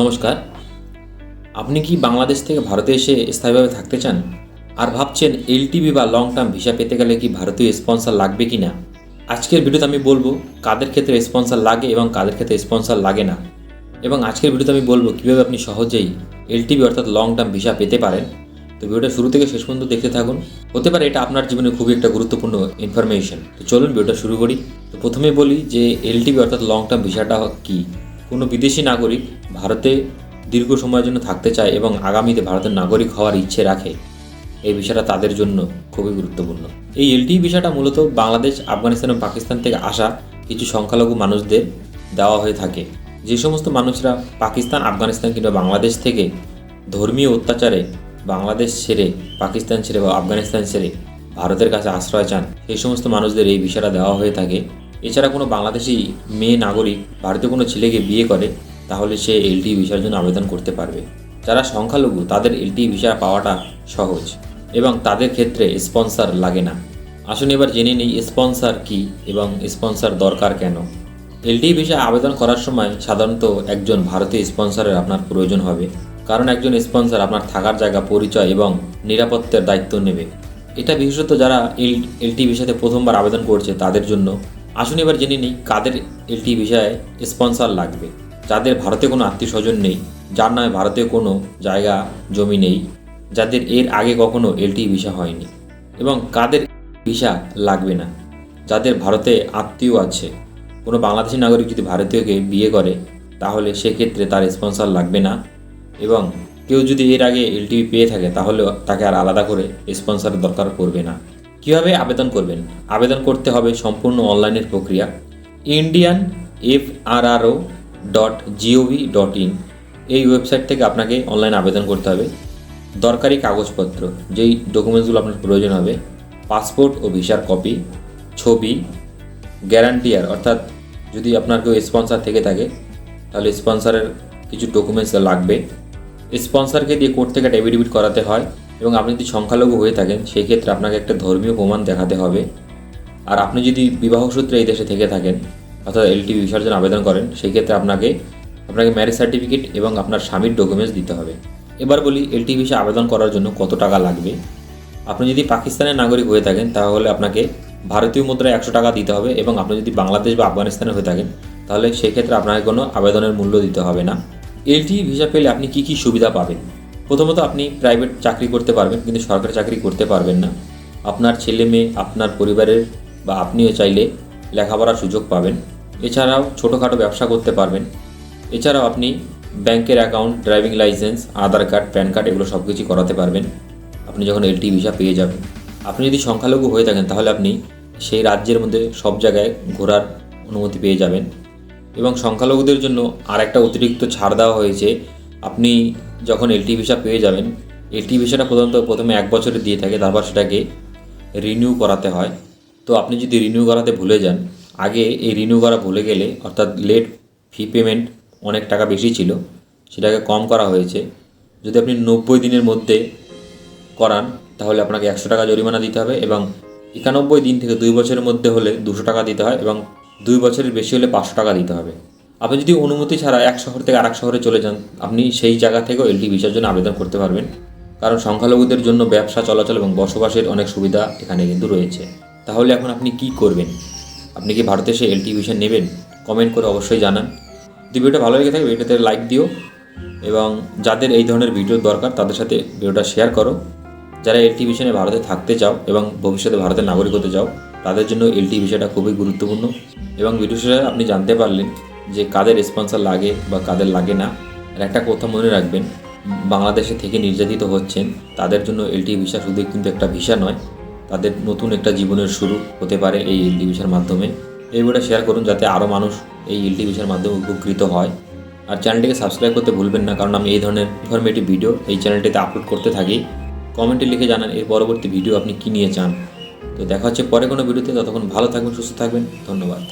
নমস্কার। আপনি কি বাংলাদেশ থেকে ভারতে এসে স্থায়ীভাবে থাকতে চান? আর ভাবছেন এলটিভি বা লং টার্ম ভিসা পেতে গেলে কি ভারতীয় স্পন্সর লাগবে কি না আজকের ভিডিওতে আমি বলব কাদের ক্ষেত্রে স্পন্সর লাগে এবং কাদের ক্ষেত্রে স্পন্সর লাগে না। এবং আজকের ভিডিওতে আমি বলব কীভাবে আপনি সহজেই এলটিভি অর্থাৎ লং টার্ম ভিসা পেতে পারেন। তো ভিডিওটা শুরু থেকে শেষ পর্যন্ত দেখতে থাকুন। হতে পারে এটা আপনার জীবনে খুবই একটা গুরুত্বপূর্ণ ইনফরমেশন তো চলুন ভিডিওটা শুরু করি। তো প্রথমে বলি যে এলটিভি অর্থাৎ লং টার্ম ভিসাটা কী? কোনো বিদেশি নাগরিক ভারতে দীর্ঘ সময়ের জন্য থাকতে চায় এবং আগামীতে ভারতের নাগরিক হওয়ার ইচ্ছে রাখে, এই বিষয়টা তাদের জন্য খুবই গুরুত্বপূর্ণ। এই এলটি বিষয়টা মূলত বাংলাদেশ, আফগানিস্তান এবং পাকিস্তান থেকে আসা কিছু সংখ্যালঘু মানুষদের দেওয়া হয়ে থাকে। যে সমস্ত মানুষরা পাকিস্তান, আফগানিস্তান কিংবা বাংলাদেশ থেকে ধর্মীয় অত্যাচারে বাংলাদেশ ছেড়ে, পাকিস্তান ছেড়ে বা আফগানিস্তান ছেড়ে ভারতের কাছে আশ্রয় চান, সেই সমস্ত মানুষদের এই বিষয়টা দেওয়া হয়ে থাকে। এছাড়া কোনো বাংলাদেশি মেয়ে নাগরিক ভারতীয় কোনো ছেলেকে বিয়ে করে, তাহলে সে এলটি ভিসার জন্য আবেদন করতে পারবে। যারা সংখ্যালঘু, তাদের এলটি ভিসা পাওয়াটা সহজ এবং তাদের ক্ষেত্রে স্পন্সর লাগে না। আসুন এবার জেনে নিই স্পন্সর কি এবং স্পন্সর দরকার কেন। এলটি ভিসা আবেদন করার সময় সাধারণত একজন ভারতীয় স্পন্সরের আপনার প্রয়োজন হবে, কারণ একজন স্পন্সর আপনার থাকার জায়গা, পরিচয় এবং নিরাপত্তার দায়িত্ব নেবে। এটা বিশেষত যারা এল এলটি ভিসাতে প্রথমবার আবেদন করছে তাদের জন্য আসুন এবার জেনে নিই কাদের এলটি ভিসায় স্পন্সর লাগবে। যাদের ভারতে কোনো আত্মীয় স্বজন নেই, যার নামে ভারতীয় কোনো জায়গা, জমি নেই, যাদের এর আগে কখনো এলটি ভিসা হয়নি এবং কাদের ভিসা লাগবে না। যাদের ভারতে আত্মীয় আছে, কোনো বাংলাদেশি নাগরিক যদি ভারতীয়কে বিয়ে করে, তাহলে সেক্ষেত্রে তার স্পন্সর লাগবে না এবং কেউ যদি এর আগে এলটিভি পেয়ে থাকে তাহলে তাকে আর আলাদা করে স্পন্সরের দরকার পড়বে না। কীভাবে আবেদন করবেন? আবেদন করতে হবে সম্পূর্ণ অনলাইনের প্রক্রিয়া। Indian F R R O dot GOV dot in এই ওয়েবসাইট থেকে আপনাকে অনলাইন আবেদন করতে হবে। দরকারি কাগজপত্র, যেই ডকুমেন্টসগুলো আপনার প্রয়োজন হবে পাসপোর্ট ও ভিসার কপি ছবি গ্যারান্টিয়ার অর্থাৎ যদি আপনার কেউ স্পন্সর থেকে থাকে, তাহলে স্পন্সরের কিছু ডকুমেন্টস লাগবে। স্পন্সরকে দিয়ে কোর্ট থেকে ডেবিডিবিট করাতে হয়। এবং আপনি যদি সংখ্যালঘু হয়ে থাকেন সেই ক্ষেত্রে আপনাকে একটা ধর্মীয় প্রমাণ দেখাতে হবে। আর আপনি যদি বিবাহ সূত্রে এই দেশে থেকে থাকেন, অর্থাৎ এলটি ভিসার জন্য আবেদন করেন সেই ক্ষেত্রে আপনাকে আপনাকে ম্যারেজ সার্টিফিকেট এবং আপনার স্বামীর ডকুমেন্টস দিতে হবে। এবার বলি এলটি ভিসা আবেদন করার জন্য কত টাকা লাগবে? আপনি যদি পাকিস্তানের নাগরিক হয়ে থাকেন, তাহলে আপনাকে ভারতীয় মুদ্রায় একশো টাকা দিতে হবে এবং আপনি যদি বাংলাদেশ বা আফগানিস্তানে হয়ে থাকেন, তাহলে সেক্ষেত্রে আপনাকে কোনো আবেদনের মূল্য দিতে হবে না। এলটি ভিসা পেলে আপনি কী কী সুবিধা পাবেন? প্রথমত আপনি প্রাইভেট চাকরি করতে পারবেন, কিন্তু সরকারি চাকরি করতে পারবেন না। আপনার ছেলে মেয়ে, আপনার পরিবারের বা আপনিও চাইলে লেখাপড়ার সুযোগ পাবেন। এছাড়াও ছোটোখাটো ব্যবসা করতে পারবেন। এছাড়াও আপনি ব্যাংকের account driving licence Aadhaar card PAN card এগুলো সব কিছু করাতে পারবেন। আপনি যখন এলটি ভিসা পেয়ে যাবেন। আপনি যদি সংখ্যালঘু হয়ে থাকেন, তাহলে আপনি সেই রাজ্যের মধ্যে সব জায়গায় ঘোরার অনুমতি পেয়ে যাবেন। এবং সংখ্যালঘুদের জন্য আর একটা অতিরিক্ত ছাড় দেওয়া হয়েছে। আপনি যখন এলটি ভিসা পেয়ে যাবেন এলটি ভিসাটা প্রধানত প্রথমে এক বছরে দিয়ে থাকে, তারপর সেটাকে রিনিউ করাতে হয়। তো আপনি যদি রিনিউ করাতে ভুলে যান, আগে এই রিনিউ করা ভুলে গেলে, অর্থাৎ লেট ফি পেমেন্ট অনেক টাকা বেশি ছিল, সেটাকে কম করা হয়েছে। যদি আপনি নব্বই দিনের মধ্যে করান, তাহলে আপনাকে একশো টাকা জরিমানা দিতে হবে এবং একানব্বই দিন থেকে দুই বছরের মধ্যে হলে দুশো টাকা দিতে হয় এবং দুই বছরের বেশি হলে পাঁচশো টাকা দিতে হবে। আপনি যদি অনুমতি ছাড়া এক শহর থেকে আরেক শহরে চলে যান, আপনি সেই জায়গা থেকেও এলটি ভিসার জন্য আবেদন করতে পারবেন। কারণ সংখ্যালঘুদের জন্য ব্যবসা, চলাচল এবং বসবাসের অনেক সুবিধা এখানে কিন্তু রয়েছে। তাহলে এখন আপনি কি করবেন? আপনি কি ভারতে এসে এলটি ভিসা নেবেন? কমেন্ট করে অবশ্যই জানান। যদি ভিডিওটা ভালো লেগে থাকে, ভিডিওতে লাইক দিও এবং যাদের এই ধরনের ভিডিও দরকার, তাদের সাথে ভিডিওটা শেয়ার করো। যারা এলটি ভিশনে ভারতে থাকতে চাও এবং ভবিষ্যতে ভারতের নাগরিক হতে চাও, তাদের জন্য এলটি ভিসাটা খুবই গুরুত্বপূর্ণ। এবং ভিডিও শেষে আপনি জানতে পারলেন যে কাদের স্পন্সর লাগে বা কাদের লাগে না, আর একটা কথা মনে রাখবেন, বাংলাদেশে থেকে নির্যাতিত হচ্ছেন, তাদের জন্য এলটি ভিসা শুধু কিন্তু একটা ভিসা নয়, তাদের নতুন একটা জীবনের শুরু হতে পারে এই এলটি ভিসার মাধ্যমে। এই ভিডিওটা শেয়ার করুন যাতে আরও মানুষ এই এলটি ভিসার মাধ্যমে উপকৃত হয়। আর চ্যানেলটিকে সাবস্ক্রাইব করতে ভুলবেন না, কারণ আমি এই ধরনের ইনফরমেটিভ ভিডিও এই চ্যানেলটিতে আপলোড করতে থাকি। কমেন্টে লিখে জানান এর পরবর্তী ভিডিও আপনি কী নিয়ে চান। তো দেখা হচ্ছে পরে কোনো ভিডিওতে ততক্ষণ ভালো থাকবেন, সুস্থ থাকবেন, ধন্যবাদ।